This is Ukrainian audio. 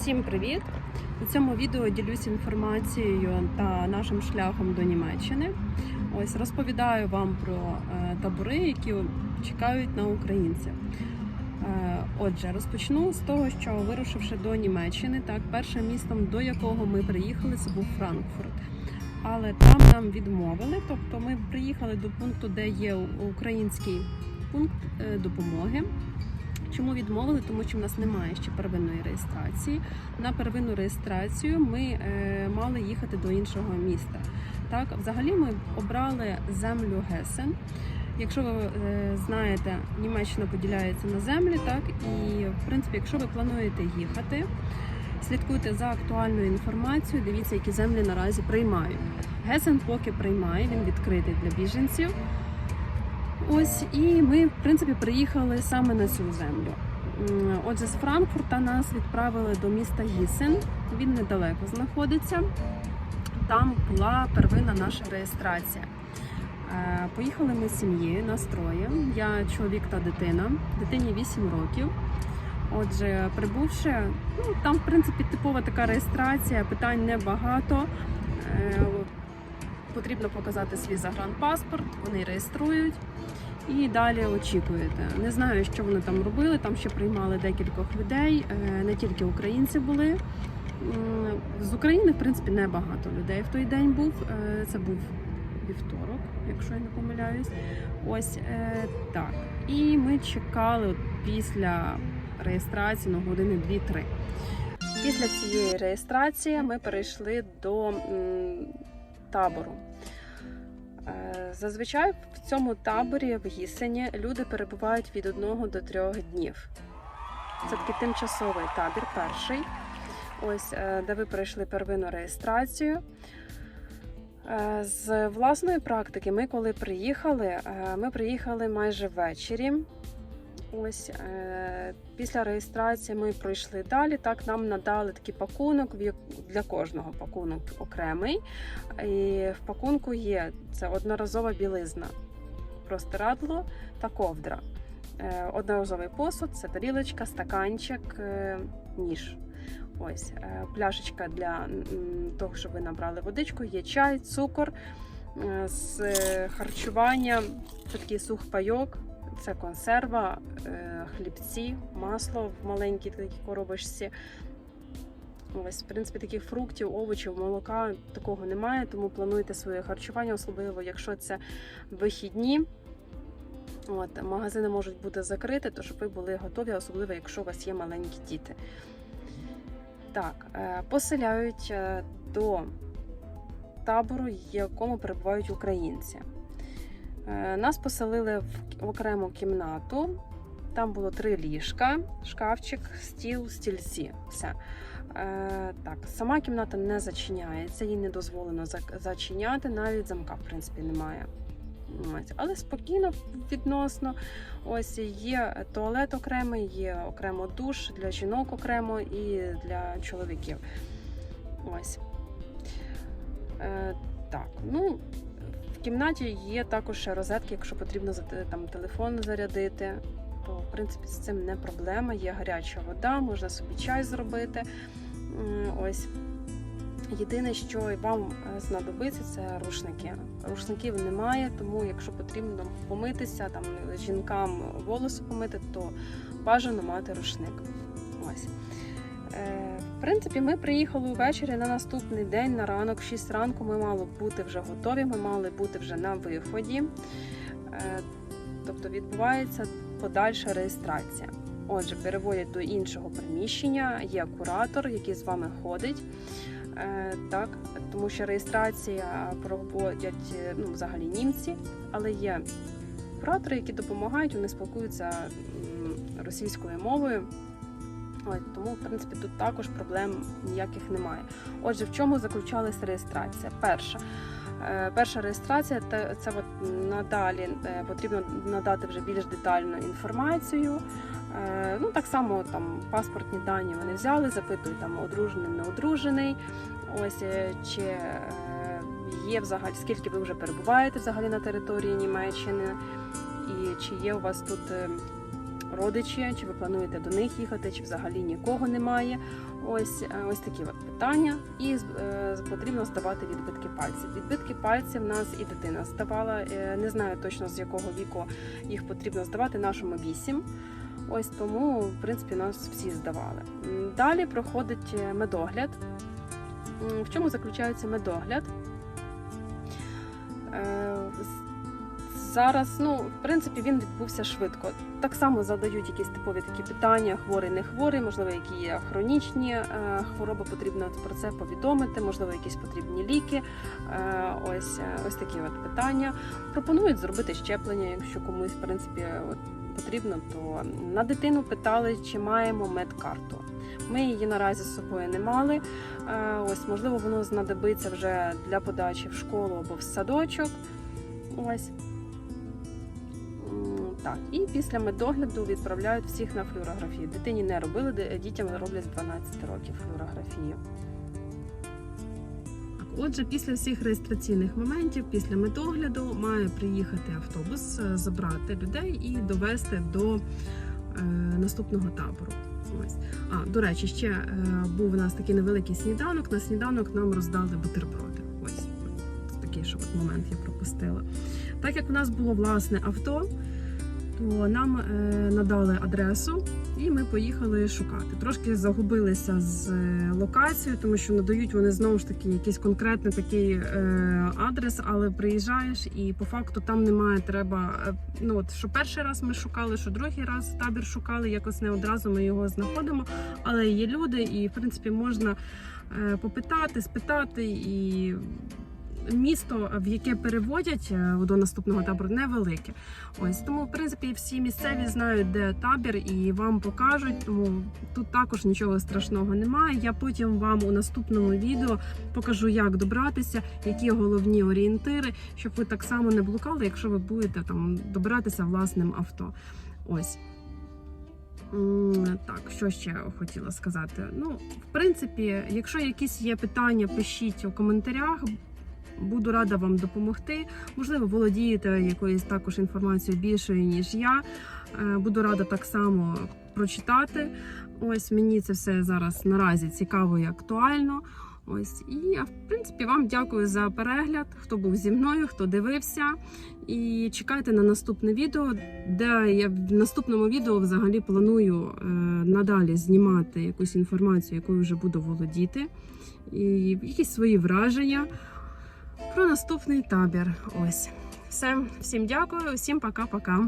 Всім привіт! У цьому відео ділюсь інформацією та нашим шляхом до Німеччини. Ось розповідаю вам про е, табори, які чекають на українців. Е, Отже, розпочну з того, що вирушивши до Німеччини, так першим містом, до якого ми приїхали, це був Франкфурт. Але там нам відмовили, тобто ми приїхали до пункту, де є український пункт е, допомоги. Чому відмовили? Тому що в нас немає ще первинної реєстрації. На первинну реєстрацію ми е, мали їхати до іншого міста. Так, взагалі ми обрали землю Гесен. Якщо ви е, знаєте, Німеччина поділяється на землі, так і в принципі, якщо ви плануєте їхати, слідкуйте за актуальною інформацією, дивіться, які землі наразі приймають. Гесен поки приймає, він відкритий для біженців. Ось і ми, в принципі, приїхали саме на цю землю. Отже, з Франкфурта нас відправили до міста Гісен. Він недалеко знаходиться. Там була первинна наша реєстрація. Е, Поїхали ми з сім'єю нас троє. Я чоловік та дитина. Дитині 8 років. Отже, прибувши, ну там в принципі типова така реєстрація, питань небагато. Потрібно показати свій загранпаспорт, вони реєструють і далі очікуєте. Не знаю, що вони там робили. Там ще приймали декількох людей, е, не тільки українці були. З України, в принципі, небагато людей в той день був. Е, Це був вівторок, якщо я не помиляюсь. Ось е, так. І ми чекали після реєстрації на години 2-3. Після цієї реєстрації ми перейшли до табору. Е, Зазвичай в цьому таборі в Гісені люди перебувають від одного до трьох днів. Це такий тимчасовий табір, перший. Ось е, де ви пройшли первинну реєстрацію. Е, З власної практики, ми коли приїхали, ми приїхали майже ввечері. Ось е, після реєстрації ми пройшли далі. Так нам надали такий пакунок для кожного пакунок окремий. І в пакунку є це одноразова білизна, простирадло та ковдра. Е, Одноразовий посуд це тарілочка, стаканчик, е, ніж. Ось пляшечка для того, щоб ви набрали водичку, є чай, цукор з харчування. Це такий сухпайок, це консерва, е, хлібці, масло в маленькій такій коробочці. Ось, в принципі, таких фруктів, овочів, молока такого немає, тому плануйте своє харчування, особливо якщо це вихідні. От, магазини можуть бути закриті, то щоб ви були готові, особливо якщо у вас є маленькі діти. Так, е, поселяють е, до табору, в якому перебувають українці. Е, Нас поселили в окрему кімнату. Там було три ліжка, шкафчик, стіл, стільці. Все. Е, так, сама кімната не зачиняється, їй не дозволено зачиняти, навіть замка, в принципі, немає. Але спокійно відносно. Ось є туалет окремий, є окремо душ для жінок окремо і для чоловіків. Ось. Е, так, ну. Кімнаті є також розетки, якщо потрібно там телефон зарядити, то в принципі з цим не проблема. Є гаряча вода, можна собі чай зробити. Ось. Єдине, що вам е, знадобиться, це рушники. Рушників немає, тому якщо потрібно помитися, там жінкам волоси помити, то бажано мати рушник. Ось. Е, В принципі, ми приїхали ввечері на наступний день, на ранок, в 6 ранку. Ми мали бути вже готові, ми мали бути вже на виході. Е, Тобто відбувається подальша реєстрація. Отже, переводять до іншого приміщення, є куратор, який з вами ходить. Е, Так, тому що реєстрація проводять ну, взагалі німці, але є куратори, які допомагають, вони спілкуються російською мовою. Ось, тому, в принципі, тут також проблем ніяких немає. Отже, в чому заключалася реєстрація? Перша. Е, Перша реєстрація це от надалі е, потрібно надати вже більш детальну інформацію. Е, Ну, так само там паспортні дані вони взяли, запитують там одружений, не одружений. Ось чи є взагалі, скільки ви вже перебуваєте взагалі на території Німеччини, і чи є у вас тут родичі, чи ви плануєте до них їхати, чи взагалі нікого немає. Ось е, ось такі от питання, і е, потрібно здавати відбитки пальців. Відбитки пальців нас і дитина здавала. е, Не знаю точно з якого віку їх потрібно здавати. Нашому 8. Ось тому, в принципі, нас всі здавали. Далі проходить медогляд. В чому заключається медогляд? Зараз, ну, в принципі, він відбувся швидко. Так само задають якісь типові такі питання: хворий, не хворий, можливо, які є хронічні е, хвороби, потрібно про це повідомити, можливо, якісь потрібні ліки. Е, ось, е, ось такі от питання. Пропонують зробити щеплення, якщо комусь, в принципі, от, потрібно, то на дитину питали, чи маємо медкарту. Ми її наразі з собою не мали. Ось, можливо, воно знадобиться вже для подачі в школу або в садочок. Ось. Так, і після медогляду відправляють всіх на флюорографію. Дитині не робили, дітям роблять з 12 років флюорографію. Отже, після всіх реєстраційних моментів, після медогляду, має приїхати автобус, е, забрати людей і довести до е, наступного табору. Ось. А, до речі, ще е, був у нас такий невеликий сніданок. На сніданок нам роздали бутерброди. Ось такий ще от момент я пропустила. Так як у нас було власне авто, то нам е, надали адресу, і ми поїхали шукати. Трошки загубилися з е, локацією, тому що надають вони знову ж таки якийсь конкретний такий е, адрес, але приїжджаєш і по факту там немає. Треба ну от що перший раз ми шукали, що другий раз табір шукали. Якось не одразу ми його знаходимо. Але є люди, і в принципі можна попитати, спитати і. Місто, в яке переводять е, до наступного табору, невелике. Ось тому, в принципі, всі місцеві знають, де табір, і вам покажуть. Тому тут також нічого страшного немає. Я потім вам у наступному відео покажу, як добратися, які головні орієнтири, щоб ви так само не блукали, якщо ви будете там добиратися власним авто. Ось. Так, що ще хотіла сказати? Ну, в принципі, якщо якісь є питання, пишіть у коментарях. Буду рада вам допомогти. Можливо, володієте якоюсь також інформацією більшою, ніж я. Е, Буду рада так само прочитати. Ось мені це все зараз наразі цікаво і актуально. Ось і я, в принципі, вам дякую за перегляд, хто був зі мною, хто дивився. І чекайте на наступне відео, де я в наступному відео взагалі планую е, надалі знімати якусь інформацію, якою вже буду володіти, і якісь свої враження про наступний табір. Ось все, всім дякую, всім пока-пока.